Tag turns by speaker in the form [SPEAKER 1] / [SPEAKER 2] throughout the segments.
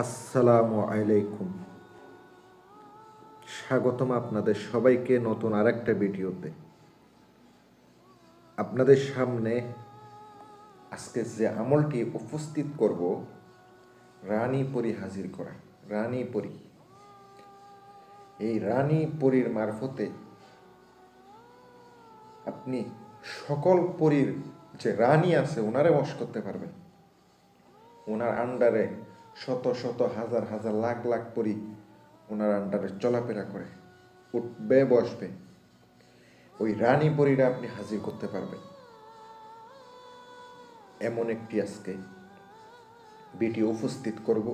[SPEAKER 1] আসসালামু আলাইকুম। স্বাগতম আপনাদের সবাইকে নতুন আরেকটা ভিডিওতে। আপনাদের সামনে আজকে যে আমলটি উপস্থিত করব, রানী পরি হাজির করা, রানী পরি। এই রানী পরীর মারফতে আপনি সকল পরীর যে রানী আছে ওনারে বশ করতে পারবেন। ওনার আন্ডারে শত শত হাজার হাজার লাখ লাখ পরি ওনার আন্ডারে চলাফেরা করে, উঠবে, বসবে। ওই রানী পরীরা আপনি হাজির করতে পারবেন। এমন একটি আজকে বিটি উপস্থিত করব,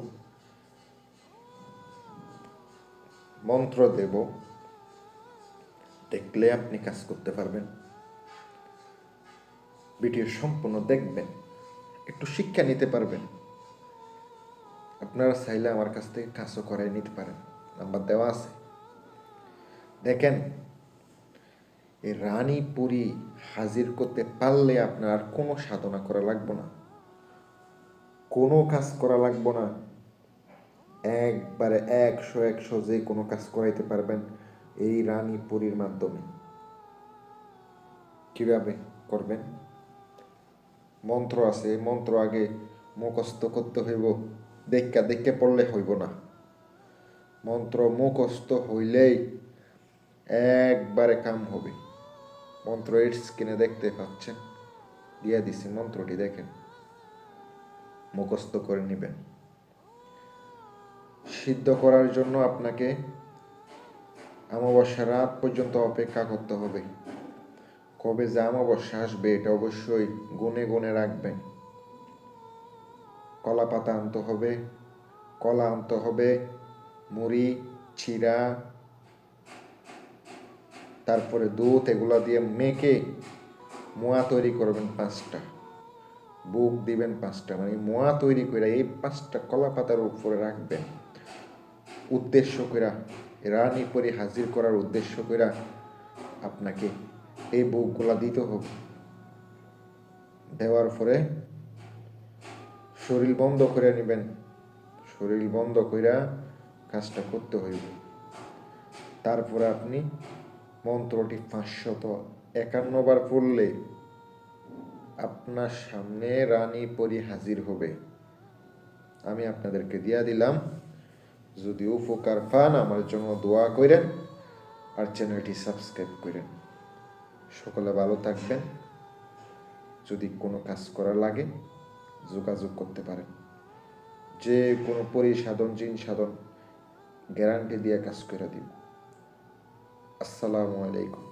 [SPEAKER 1] মন্ত্র দেব, দেখলে আপনি কাজ করতে পারবেন। ভিডিও সম্পূর্ণ দেখবেন, একটু শিক্ষা নিতে পারবেন। আপনারা চাইলে আমার কাছ থেকে কাজও করাই নিতে পারেন নাম্বার দেওয়া আছে দেখেন এই রানী পুরী হাজির করতে পারলে আপনার আর কোনো সাধনা করা লাগবে না কোনো কাজ করা লাগবে না একবারে একশো একশো যে কোনো কাজ করাইতে পারবেন এই রানী পুরীর মাধ্যমে কীভাবে করবেন মন্ত্র আছে মন্ত্র আগে মুখস্থ করতে হইব দেখা, দেখে পড়লে হইব না। মন্ত্র মুখস্থ হইলেই একবারে কাম হবে। মন্ত্র এর স্ক্রিনে দেখতে পাচ্ছেন? দিয়ে দিছি মন্ত্রটি, দেখেন। মুখস্থ করে নেবেন। সিদ্ধ করার জন্য আপনাকে অমাবস্যা রাত পর্যন্ত অপেক্ষা করতে হবে। কবে যে অমাবস্যা আসবে, এটা অবশ্যই গুনে গুনে রাখবেন। কলা পাতা আনতে হবে, কলা আনতে হবে, মুড়ি চিরা তারপরে দুধ এগুলা দিয়ে মেখে মোয়া তৈরি করবেন পাঁচটা। বুক দিবেন পাঁচটা মানে মোয়া তৈরি করে এই পাঁচটা কলা পাতার উপরে রাখবেন। উদ্দেশ্য কইরা, রানী পরি হাজির করার উদ্দেশ্য কইরা আপনাকে এই বুকগুলা দিতে হবে। দেওয়ার পরে শরীর বন্ধ করে নেবেন। শরীর বন্ধ কইরা কাজটা করতে হইবে। তারপরে আপনি মন্ত্রটি পাঁচশত একান্ন বার পড়লে আপনার সামনে রানী পরি হাজির হবে। আমি আপনাদেরকে দিয়া দিলাম, যদি উপকার পান আমার জন্য দোয়া করেন আর চ্যানেলটি সাবস্ক্রাইব করেন সকলে ভালো থাকবেন। যদি কোনো কাজ করা লাগে যোগাযোগ করতে পারেন যে কোনো পরিসাধন জিন সাধন গ্যারান্টি দিয়ে কাজ করে দিব। আসসালামু আলাইকুম।